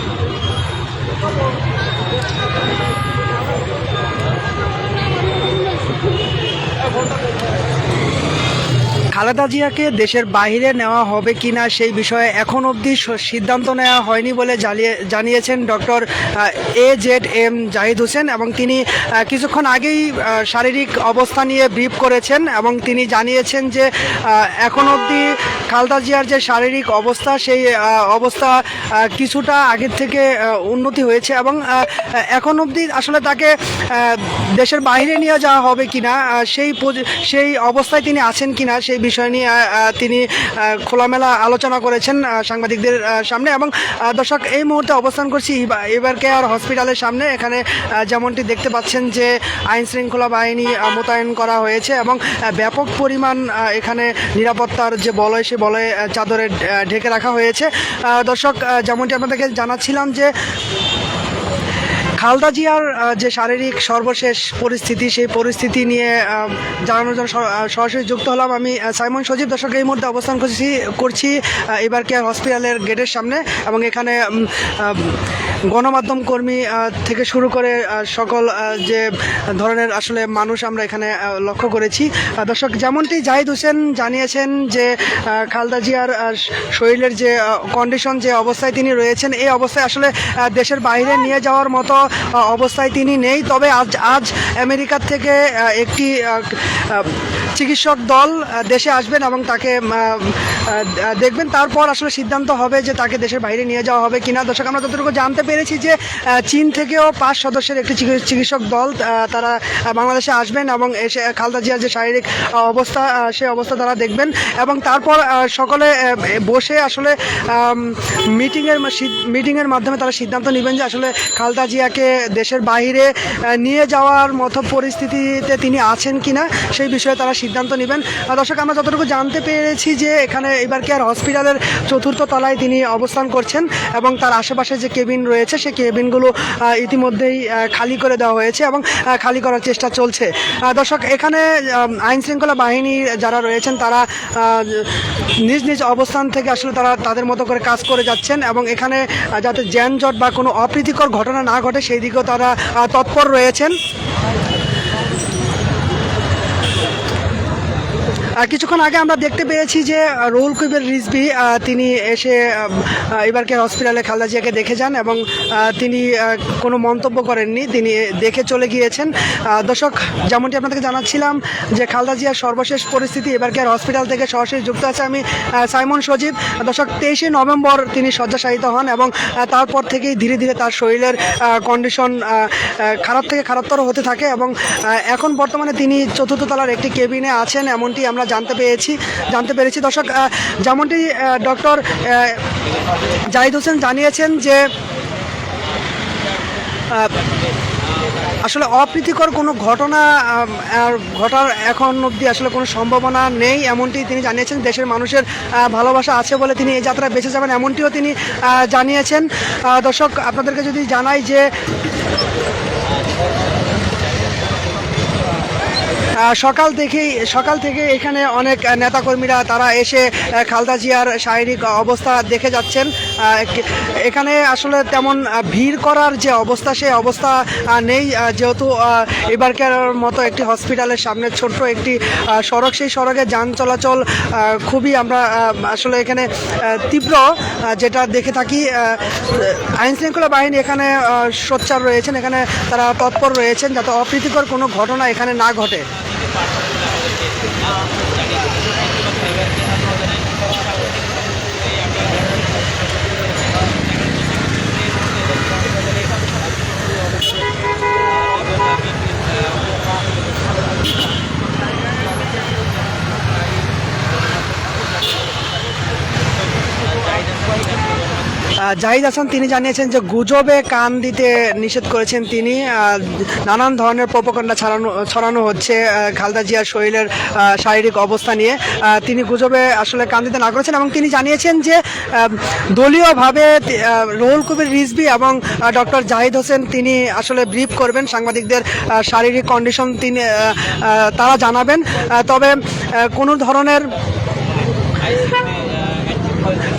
Thank you. Khaleda জিয়াকে দেশের বাইরে নেওয়া হবে কিনা সেই বিষয়ে এখন অবধি সিদ্ধান্ত নেওয়া হয়নি বলে জানিয়ে জানিয়েছেন doctor A Z M Zahid Hossain এবং তিনি কিছুক্ষণ আগেই শারীরিক অবস্থা নিয়ে ব্রিফ করেছেন এবং তিনি জানিয়েছেন যে এখন অবধি খালেদা জিয়ার যে শারীরিক অবস্থা সেই অবস্থা কিছুটা আগের থেকে উন্নতি হয়েছে এবং এখন অবধি আসলে তাকে দেশের বাইরে নিয়ে যাওয়া হবে কিনা সেই সেই অবস্থায় তিনি আছেন কিনা সেই বিষয় নিয়ে তিনি খোলামেলা আলোচনা করেছেন সাংবাদিকদের সামনে এবং দর্শক, এই মুহূর্তে অবস্থান করছি এবার কেয়ার হসপিটালের সামনে। এখানে যেমনটি দেখতে পাচ্ছেন যে, আইন শৃঙ্খলা বাহিনী মোতায়েন করা হয়েছে এবং ব্যাপক পরিমাণ এখানে নিরাপত্তার যে বলয়, সে বলয়ে চাদরে ঢেকে রাখা হয়েছে। দর্শক যেমনটি আপনাদেরকে জানাচ্ছিলাম যে খালদা জিয়ার যে শারীরিক সর্বশেষ পরিস্থিতি, সেই পরিস্থিতি নিয়ে জানানোর জন্য সরাসরি যুক্ত হলাম আমি সাইমন সজীব। দর্শক, এই মুহূর্তে অবস্থান করছি করছি এবার কেয়ার হসপিটালের গেটের সামনে এবং এখানে গণমাধ্যম কর্মী থেকে শুরু করে সকল যে ধরনের আসলে মানুষ আমরা এখানে লক্ষ্য করেছি। দর্শক, যেমনটি জাহিদ হোসেন জানিয়েছেন যে খালদা জিয়ার শরীরের যে কন্ডিশন যে অবস্থায় তিনি রয়েছেন, এই অবস্থায় আসলে দেশের বাইরে নিয়ে যাওয়ার মতো অবস্থায় তিনি নেই। তবে আজ আজ আমেরিকার থেকে একটি চিকিৎসক দল দেশে আসবেন এবং তাকে দেখবেন। তারপর আসলে সিদ্ধান্ত হবে যে তাকে দেশের বাইরে নিয়ে যাওয়া হবে কিনা। দর্শক, আমরা যতটুকু জানতে পেরেছি যে চীন থেকেও পাঁচ সদস্যের একটি চিকি- চিকিৎসক দল তারা বাংলাদেশে আসবেন এবং এসে খালদা জিয়ার যে শারীরিক অবস্থা সেই অবস্থা তারা দেখবেন। এবং তারপর সকলে বসে আসলে মিটিংয়ের মিটিংয়ের মাধ্যমে তারা সিদ্ধান্ত নেবেন যে আসলে খালদা জিয়াকে দেশের আহ, নিয়ে যাওয়ার মতো পরিস্থিতিতে তিনি আছেন কিনা সেই বিষয়ে তারা সিদ্ধান্ত নেবেন। দর্শক আমরা যতটুকু জানতে পেরেছি যে এখানে এবার কেয়ার হসপিটালের চতুর্থ তলায় তিনি অবস্থান করছেন এবং তার আশেপাশে যে কেবিন রয়েছে সেই কেবিনগুলো ইতিমধ্যেই খালি করে দেওয়া হয়েছে এবং খালি করার চেষ্টা চলছে। দর্শক, এখানে আইন শৃঙ্খলা বাহিনী যারা রয়েছেন, তারা নিজ নিজ অবস্থান থেকে আসলে তারা তাদের মতো করে কাজ করে যাচ্ছেন এবং এখানে যাতে যানজট বা কোনো অপ্রীতিকর ঘটনা না ঘটে, সেই দিকেও তারা তৎপর রয়েছেন। কিছুক্ষণ আগে আমরা দেখতে পেয়েছি যে রুহুল কবির রিজবি তিনি এসে এবারকে হসপিটালে খালদা জিয়াকে দেখে যান এবং তিনি কোনো মন্তব্য করেননি। তিনি দেখে চলে গিয়েছেন। দর্শক, যেমনটি আপনাদেরকে জানাচ্ছিলাম যে খালদা জিয়ার সর্বশেষ পরিস্থিতি এবারকে হসপিটাল থেকে সরাসরি যুক্ত আছে আমি সাইমন সজীব। দর্শক, তেইশে নভেম্বর তিনি শয্যাশায়িত হন এবং তারপর থেকেই ধীরে ধীরে তার শরীরের কন্ডিশন খারাপ থেকে খারাপতর হতে থাকে এবং এখন বর্তমানে তিনি চতুর্থ তলার একটি কেবিনে আছেন, এমনটি আমরা জানতে পেরেছি জানতে পেরেছি। দর্শক যেমনটি ডক্টর জাহিদ হোসেন জানিয়েছেন যে আসলে অপ্রীতিকর কোনো ঘটনা ঘটার এখন অবধি আসলে কোনো সম্ভাবনা নেই, এমনটি তিনি জানিয়েছেন। দেশের মানুষের ভালোবাসা আছে বলে তিনি এই যাত্রায় বেঁচে যাবেন, এমনটিও তিনি জানিয়েছেন। দর্শক, আপনাদেরকে যদি জানাই যে সকাল থেকেই সকাল থেকে এখানে অনেক নেতাকর্মীরা, তারা এসে খালদা জিয়ার শারীরিক অবস্থা দেখে যাচ্ছেন। এখানে আসলে তেমন ভিড় করার যে অবস্থা, সেই অবস্থা নেই। যেহেতু এবারকার মতো একটি হসপিটালের সামনে ছোট্ট একটি সড়ক, সেই সড়কে যান চলাচল খুবই আমরা আসলে এখানে তীব্র যেটা দেখে থাকি আইন শৃঙ্খলা বাহিনী এখানে সোচ্চার রয়েছেন। এখানে তারা তৎপর রয়েছেন যাতে অপ্রীতিকর কোনো ঘটনা এখানে না ঘটে। জাহিদ হাসান, তিনি জানিয়েছেন যে গুজবে কান দিতে নিষেধ করেছেন তিনি। নানান ধরনের প্রপকণ্ডা ছড়ানো ছড়ানো হচ্ছে খালদা জিয়ার শরীরের শারীরিক অবস্থা নিয়ে। তিনি গুজবে আসলে কান দিতে না করেছেন এবং তিনি জানিয়েছেন যে দলীয়ভাবে রুহুল কবির রিজবি এবং ডক্টর জাহিদ হোসেন তিনি আসলে ব্রিফ করবেন। সাংবাদিকদের শারীরিক কন্ডিশন তিনি তারা জানাবেন। তবে কোনো ধরনের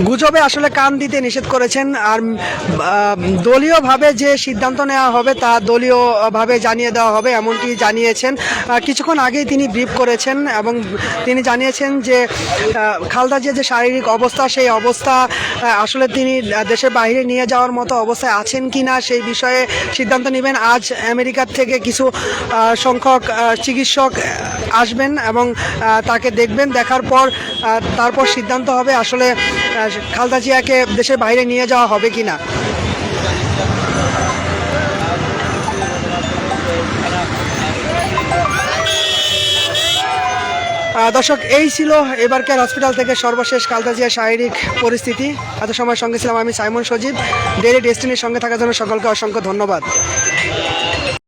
গুজবে আসলে কান দিতে নিষেধ করেছেন, আর দলীয়ভাবে যে সিদ্ধান্ত নেওয়া হবে তা দলীয়ভাবে জানিয়ে দেওয়া হবে, এমনটি জানিয়েছেন। কিছুক্ষণ আগেই তিনি ব্রিফ করেছেন এবং তিনি জানিয়েছেন যে খালদা জিয়ার যে শারীরিক অবস্থা, সেই অবস্থা আসলে তিনি দেশের বাইরে নিয়ে যাওয়ার মতো অবস্থায় আছেন কি না সেই বিষয়ে সিদ্ধান্ত নেবেন। আজ আমেরিকার থেকে কিছু সংখ্যক চিকিৎসক আসবেন এবং তাকে দেখবেন। দেখার পর তারপর সিদ্ধান্ত হবে। আসলে খালদা জিয়াকে দেশের বাইরে নিয়ে যাওয়া হবে কি না দর্শক, এই ছিল এবারকার হসপিটাল থেকে সর্বশেষ কালতাজিয়া শারীরিক পরিস্থিতি। এত সময় সঙ্গে ছিলাম আমি সাইমন সজীব। ডেলি ডেস্টিনির সঙ্গে থাকার জন্য সকলকে অসংখ্য ধন্যবাদ।